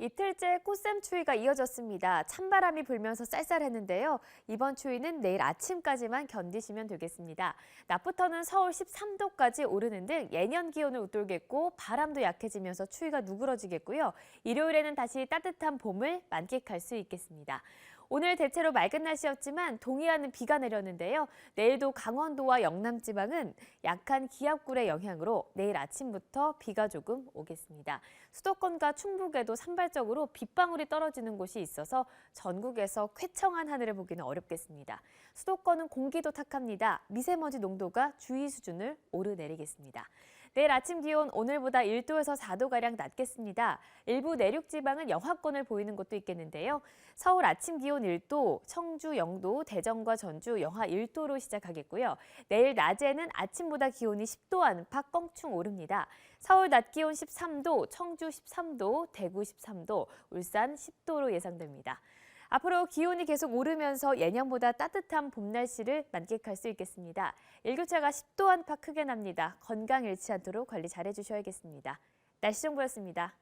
이틀째 꽃샘 추위가 이어졌습니다. 찬바람이 불면서 쌀쌀했는데요. 이번 추위는 내일 아침까지만 견디시면 되겠습니다. 낮부터는 서울 13도까지 오르는 등 예년 기온을 웃돌겠고 바람도 약해지면서 추위가 누그러지겠고요. 일요일에는 다시 따뜻한 봄을 만끽할 수 있겠습니다. 오늘 대체로 맑은 날씨였지만 동해안은 비가 내렸는데요. 내일도 강원도와 영남 지방은 약한 기압굴의 영향으로 내일 아침부터 비가 조금 오겠습니다. 수도권과 충북에도 산발적으로 빗방울이 떨어지는 곳이 있어서 전국에서 쾌청한 하늘을 보기는 어렵겠습니다. 수도권은 공기도 탁합니다. 미세먼지 농도가 주의 수준을 오르내리겠습니다. 내일 아침 기온 오늘보다 1도에서 4도가량 낮겠습니다. 일부 내륙 지방은 영하권을 보이는 곳도 있겠는데요. 서울 아침 기온 1도, 청주 0도, 대전과 전주 영하 1도로 시작하겠고요. 내일 낮에는 아침보다 기온이 10도 안팎 껑충 오릅니다. 서울 낮 기온 13도, 청주 13도, 대구 13도, 울산 10도로 예상됩니다. 앞으로 기온이 계속 오르면서 예년보다 따뜻한 봄 날씨를 만끽할 수 있겠습니다. 일교차가 10도 안팎 크게 납니다. 건강 잃지 않도록 관리 잘 해주셔야겠습니다. 날씨 정보였습니다.